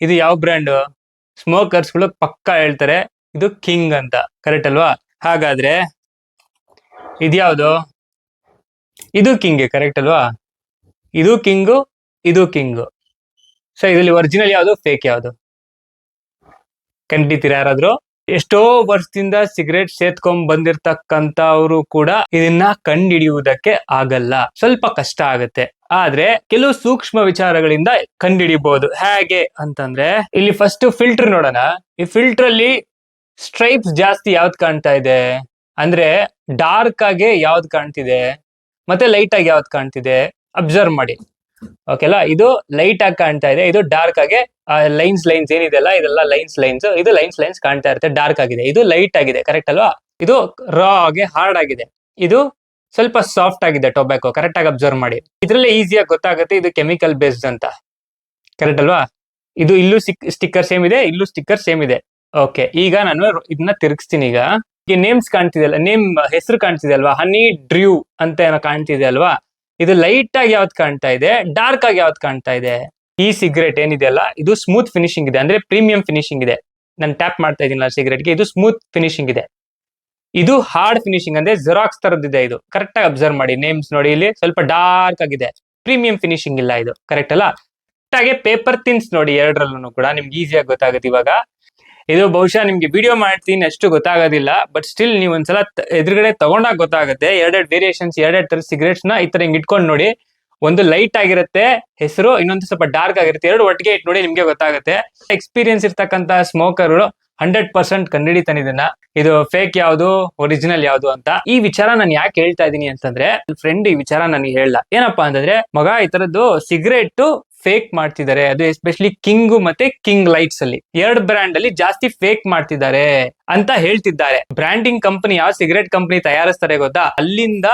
ಇದು ಯಾವ ಬ್ರ್ಯಾಂಡ್ ಸ್ಮೋಕರ್ಸ್ಗಳು ಪಕ್ಕಾ ಹೇಳ್ತಾರೆ, ಇದು ಕಿಂಗ್ ಅಂತ ಕರೆಕ್ಟ್ ಅಲ್ವಾ? ಹಾಗಾದ್ರೆ, ಇದ್ಯಾವುದು? ಇದು ಕಿಂಗ್ ಕರೆಕ್ಟ್ ಅಲ್ವಾ? ಇದು ಕಿಂಗು ಇದು ಕಿಂಗು ಸೊ ಇದರಲ್ಲಿ ಒರಿಜಿನಲ್ ಯಾವುದು ಫೇಕ್ ಯಾವುದು? ಕಂಡಿತೀರಾ ಯಾರಾದ್ರೂ? ಎಷ್ಟೋ ವರ್ಷದಿಂದ ಸಿಗರೇಟ್ ಸೇತ್ಕೊಂಡ್ ಬಂದಿರ್ತಕ್ಕಂಥವ್ರು ಕೂಡ ಇದನ್ನ ಕಂಡಿಡಿಯುವುದಕ್ಕೆ ಆಗಲ್ಲ. ಸ್ವಲ್ಪ ಕಷ್ಟ ಆಗುತ್ತೆ. ಆದ್ರೆ ಕೆಲವು ಸೂಕ್ಷ್ಮ ವಿಚಾರಗಳಿಂದ ಕಂಡಿಡಿಬಹುದು ಹೇಗೆ ಅಂತಂದ್ರೆ, ಇಲ್ಲಿ ಫಸ್ಟ್ ಫಿಲ್ಟರ್ ನೋಡೋಣ. ಈ ಫಿಲ್ಟರ್ ಅಲ್ಲಿ ಸ್ಟ್ರೈಪ್ಸ್ ಜಾಸ್ತಿ ಯಾವ್ದು ಕಾಣ್ತಾ ಇದೆ? ಅಂದ್ರೆ ಡಾರ್ಕ್ ಆಗಿ ಯಾವ್ದು ಕಾಣ್ತಿದೆ? ಮತ್ತೆ ಲೈಟ್ ಆಗಿ ಯಾವ್ದು ಕಾಣ್ತಿದೆ? ಅಬ್ಸರ್ವ್ ಮಾಡಿ. ಓಕೆಲ್ಲ ಇದು ಲೈಟ್ ಆಗಿ ಕಾಣ್ತಾ ಇದೆ, ಇದು ಡಾರ್ಕ್ ಆಗಿ ಲೈನ್ಸ್ ಲೈನ್ಸ್ ಏನಿದೆಲ್ಲ ಇದೆಲ್ಲ ಲೈನ್ಸ್ ಲೈನ್ಸ್ ಇದು ಲೈನ್ಸ್ ಲೈನ್ಸ್ ಕಾಣ್ತಾ ಇರುತ್ತೆ ಡಾರ್ಕ್ ಆಗಿದೆ. ಇದು ಲೈಟ್ ಆಗಿದೆ ಕರೆಕ್ಟ್ ಅಲ್ವಾ? ಇದು ರಾ ಆಗಿ ಹಾರ್ಡ್ ಆಗಿದೆ. ಇದು ಸ್ವಲ್ಪ ಸಾಫ್ಟ್ ಆಗಿದೆ ಟೊಬ್ಯಾಕೋ ಕರೆಕ್ಟ್ ಆಗಿ ಅಬ್ಸರ್ವ್ ಮಾಡಿ. ಇದ್ರಲ್ಲೇ ಈಸಿಯಾಗಿ ಗೊತ್ತಾಗುತ್ತೆ, ಇದು ಕೆಮಿಕಲ್ ಬೇಸ್ಡ್ ಅಂತ. ಕರೆಕ್ಟ್ ಅಲ್ವಾ? ಇದು ಇಲ್ಲೂ ಸ್ಟಿಕ್ಕರ್ ಸೇಮ್ ಇದೆ, ಇಲ್ಲೂ ಸ್ಟಿಕ್ಕರ್ ಸೇಮ್ ಇದೆ. ಓಕೆ ಈಗ ನಾನು ಇದನ್ನ ತಿರುಗಿಸ್ತೀನಿ ಈಗ. ನೇಮ್ಸ್ ಕಾಣ್ತಿದೆಯಲ್ಲ ನೇಮ್ ಹೆಸರು ಕಾಣ್ತಿದೆ ಅಲ್ವಾ? ಹನಿ ಡ್ರ್ಯೂ ಅಂತ ಏನೋ ಕಾಣ್ತಿದೆ ಅಲ್ವಾ? ಇದು ಲೈಟ್ ಆಗಿ ಯಾವ್ದು ಕಾಣ್ತಾ ಇದೆ? ಡಾರ್ಕ್ ಆಗಿ ಯಾವ್ದು ಕಾಣ್ತಾ ಇದೆ? ಈ ಸಿಗರೇಟ್ ಏನಿದೆಯಲ್ಲ ಇದು ಸ್ಮೂತ್ ಫಿನಿಶಿಂಗ್ ಇದೆ. ಅಂದ್ರೆ ಪ್ರೀಮಿಯಂ ಫಿನಿಶಿಂಗ್ ಇದೆ. ನಾನು ಟ್ಯಾಪ್ ಮಾಡ್ತಾ ಇದ್ದೀನಿ ಸಿಗರೇಟ್ಗೆ ಇದು ಸ್ಮೂತ್ ಫಿನಿಶಿಂಗ್ ಇದೆ. ಇದು ಹಾರ್ಡ್ ಫಿನಿಶಿಂಗ್ ಅಂದ್ರೆ ಜೆರಾಕ್ಸ್ ತರದಿದೆ ಇದು ಕರೆಕ್ಟ್ ಆಗಿ ಅಬ್ಸರ್ವ್ ಮಾಡಿ. ನೇಮ್ಸ್ ನೋಡಿ, ಇಲ್ಲಿ ಸ್ವಲ್ಪ ಡಾರ್ಕ್ ಆಗಿದೆ. ಪ್ರೀಮಿಯಂ ಫಿನಿಶಿಂಗ್ ಇಲ್ಲ ಇದು. ಕರೆಕ್ಟ್ ಅಲ್ಲ? ಹಾಗೆ ಪೇಪರ್ ತಿನ್ಸ್ ನೋಡಿ ಎರಡರಲ್ಲೂ ಕೂಡ ನಿಮ್ಗೆ ಈಸಿಯಾಗಿ ಗೊತ್ತಾಗುತ್ತೆ ಇವಾಗ. ಇದು ಬಹುಶಃ ನಿಮ್ಗೆ ವಿಡಿಯೋ ಮಾಡ್ತೀನಿ, ಅಷ್ಟು ಗೊತ್ತಾಗೋದಿಲ್ಲ ಬಟ್ ಸ್ಟಿಲ್ ನೀವು ಒಂದ್ಸಲ ಎದುರುಗಡೆ ತಗೊಂಡಾಗ ಗೊತ್ತಾಗುತ್ತೆ. ಎರಡೆರಡು ವೇರಿಯೇಷನ್ಸ್ ಎರಡೆರಡು ತರ ಸಿಗರೇಟ್ಸ್ನ ಈ ತರ ಹಿಂಗ್ ಇಟ್ಕೊಂಡು ನೋಡಿ. ಒಂದು ಲೈಟ್ ಆಗಿರುತ್ತೆ, ಹೆಸರು, ಇನ್ನೊಂದು ಸ್ವಲ್ಪ ಡಾರ್ಕ್ ಆಗಿರುತ್ತೆ. ಎರಡು ಒಟ್ಟಿಗೆ ಇಟ್ ನೋಡಿ ನಿಮ್ಗೆ ಗೊತ್ತಾಗುತ್ತೆ. ಎಕ್ಸ್ಪೀರಿಯನ್ಸ್ ಇರ್ತಕ್ಕಂತ ಸ್ಮೋಕರ್ ಹಂಡ್ರೆಡ್ ಪರ್ಸೆಂಟ್ ಕಂಡಿಡಿತಾನೆ ಇದನ್ನ. ಇದು ಫೇಕ್ ಯಾವುದು ಒರಿಜಿನಲ್ ಯಾವುದು ಅಂತ. ಈ ವಿಚಾರ ನಾನು ಯಾಕೆ ಹೇಳ್ತಾ ಇದೀನಿ ಅಂತಂದ್ರೆ ಫ್ರೆಂಡ್ ಈ ವಿಚಾರ ನನಗೆ ಹೇಳಲ್ಲ ಏನಪ್ಪಾ ಅಂತಂದ್ರೆ, ಮಗ ಈ ತರದ್ದು ಸಿಗರೇಟ್ ಫೇಕ್ ಮಾಡ್ತಿದ್ದಾರೆ. ಅದು ಎಸ್ಪೆಷಲಿ ಕಿಂಗು ಮತ್ತೆ ಕಿಂಗ್ ಲೈಟ್ಸ್ ಅಲ್ಲಿ. ಎರಡು ಬ್ರ್ಯಾಂಡ್ ಅಲ್ಲಿ ಜಾಸ್ತಿ ಫೇಕ್ ಮಾಡ್ತಿದ್ದಾರೆ ಅಂತ ಹೇಳ್ತಿದ್ದಾರೆ. ಬ್ರ್ಯಾಂಡಿಂಗ್ ಕಂಪನಿ ಯಾವ ಸಿಗರೇಟ್ ಕಂಪನಿ ತಯಾರಿಸ್ತಾರೆ ಗೊತ್ತಾ? ಅಲ್ಲಿಂದ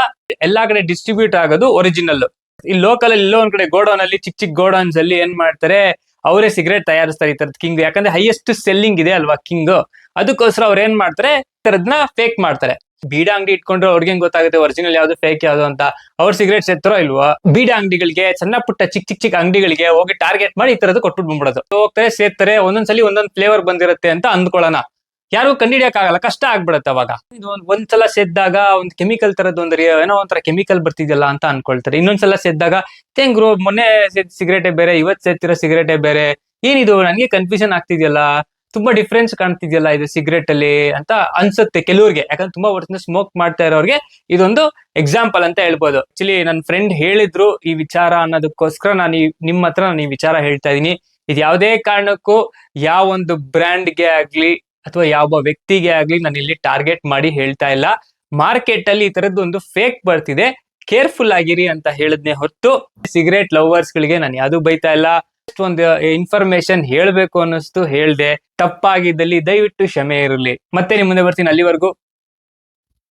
ಎಲ್ಲಾ ಕಡೆ ಡಿಸ್ಟ್ರಿಬ್ಯೂಟ್ ಆಗೋದು ಒರಿಜಿನಲ್ ಈ ಲೋಕಲ್ ಅಲ್ಲಿ ಎಲ್ಲೋ ಒಂದ್ ಕಡೆ ಗೋಡೌನ್ ಅಲ್ಲಿ ಚಿಕ್ಕ ಚಿಕ್ಕ ಗೋಡೌನ್ಸ್ ಅಲ್ಲಿ ಏನ್ ಮಾಡ್ತಾರೆ? ಅವರೇ ಸಿಗರೇಟ್ ತಯಾರಿಸ್ತಾರೆ ಈ ತರದ್ ಕಿಂಗ್ ಯಾಕಂದ್ರೆ ಹೈಯೆಸ್ಟ್ ಸೆಲ್ಲಿಂಗ್ ಇದೆ ಅಲ್ವಾ ಕಿಂಗ್ ಅದಕ್ಕೋಸ್ಕರ ಅವ್ರು ಏನ್ ಮಾಡ್ತಾರೆ? ತರದ್ನ ಫೇಕ್ ಮಾಡ್ತಾರೆ. ಬೀಡ ಅಂಗಡಿ ಇಟ್ಕೊಂಡ್ರೆ ಅವ್ರಿಗೆ ಗೊತ್ತಾಗುತ್ತೆ? ಒರಿಜಿನಲ್ ಯಾವ್ದು ಫೇಕ್ ಯಾವ್ದು ಅಂತ. ಅವ್ರ ಸಿಗರೇಟ್ ಎತ್ತರೋ ಇಲ್ವಾ? ಬೀಡ ಅಂಗಡಿಗಳಿಗೆ, ಸಣ್ಣ ಪುಟ್ಟ ಚಿಕ್ಕ ಚಿಕ್ಕ ಚಿಕ್ಕ ಅಂಗಡಿಗಳಿಗೆ ಹೋಗಿ ಟಾರ್ಗೆಟ್ ಮಾಡಿ ಈ ತರದ್ದು ಕೊಟ್ಟು ಬಂದ್ಬಿಡೋದು ಹೋಗ್ತಾರೆ, ಸೇರ್ತಾರೆ, ಒಂದೊಂದ್ಸಲಿ ಒಂದೊಂದ್ ಫ್ಲೇವರ್ ಬಂದಿರುತ್ತೆ ಅಂತ ಅಂದ್ಕೊಳ್ಳೋಣ. ಯಾರು ಆಗಲ್ಲ ಕಷ್ಟ ಆಗ್ಬಿಡತ್ತೆ ಅವಾಗ. ಇದು ಒಂದ್ ಒಂದ್ಸಲ ಸೇದ್ದಾಗ ಒಂದ್ ಕೆಮಿಕಲ್ ತರದ್ ಒಂದ್ ಏನೋ ಒಂಥರ ಕೆಮಿಕಲ್ ಬರ್ತಿದ್ಯಲ್ಲ ಅಂತ ಅನ್ಕೊಳ್ತಾರೆ. ಇನ್ನೊಂದ್ಸಲ ಸೇದ್ದಾಗ, ತೆಂಗ್ರು ಮೊನ್ನೆ ಸಿಗರೇಟೆ ಸಿಗರೇಟೇ ಬೇರೆ, ಇವತ್ ಸೇತಿರೋ ಸಿಗರೇಟೆ ಬೇರೆ. ಏನಿದು? ನನಗೆ ಕನ್ಫ್ಯೂಷನ್ ಆಗ್ತಿದ್ಯಲ್ಲ? ತುಂಬಾ ಡಿಫ್ರೆನ್ಸ್ ಕಾಣ್ತಿದ್ಯಲ್ಲ ಇದು ಸಿಗರೇಟ್ ಅಲ್ಲಿ ಅಂತ ಅನ್ಸುತ್ತೆ ಕೆಲವ್ರಿಗೆ. ಯಾಕಂದ್ರೆ ತುಂಬಾ ವರ್ಷದಿಂದ ಸ್ಮೋಕ್ ಮಾಡ್ತಾ ಇರೋರಿಗೆ ಇದೊಂದು ಎಕ್ಸಾಂಪಲ್ ಅಂತ ಹೇಳ್ಬೋದು. ಆಕ್ಚುಲಿ ನನ್ನ ಫ್ರೆಂಡ್ ಹೇಳಿದ್ರು ಈ ವಿಚಾರ ಅನ್ನೋದಕ್ಕೋಸ್ಕರ ನಾನು ನಿಮ್ಮ ಹತ್ರ ನಾನು ಈ ವಿಚಾರ ಹೇಳ್ತಾ ಇದೀನಿ ಇದು ಯಾವುದೇ ಕಾರಣಕ್ಕೂ ಯಾವ ಒಂದು ಬ್ರ್ಯಾಂಡ್ಗೆ ಆಗ್ಲಿ ಅಥವಾ ಯಾವ ವ್ಯಕ್ತಿಗೆ ಆಗ್ಲಿ ನಾನು ಇಲ್ಲಿ ಟಾರ್ಗೆಟ್ ಮಾಡಿ ಹೇಳ್ತಾ ಇಲ್ಲ. ಮಾರ್ಕೆಟ್ ಅಲ್ಲಿ ಈ ತರದ್ದು ಒಂದು ಫೇಕ್ ಬರ್ತಿದೆ. ಕೇರ್ಫುಲ್ ಆಗಿರಿ ಅಂತ ಹೇಳದ್ನೆ ಹೊರತು ಸಿಗರೇಟ್ ಲವರ್ಸ್ ಗಳಿಗೆ ನಾನು ಯಾವ್ದು ಬೈತಾ ಇಲ್ಲ. ಒಂದು ಇನ್ಫಾರ್ಮೇಶನ್ ಹೇಳ್ಬೇಕು ಅನ್ನಿಸ್ತು ಹೇಳ್ದೆ ತಪ್ಪಾಗಿದ್ದಲ್ಲಿ ದಯವಿಟ್ಟು ಕ್ಷಮೆ ಇರಲಿ. ಮತ್ತೆ ನಿಮ್ ಮುಂದೆ ಬರ್ತೀನಿ ಅಲ್ಲಿವರೆಗೂ.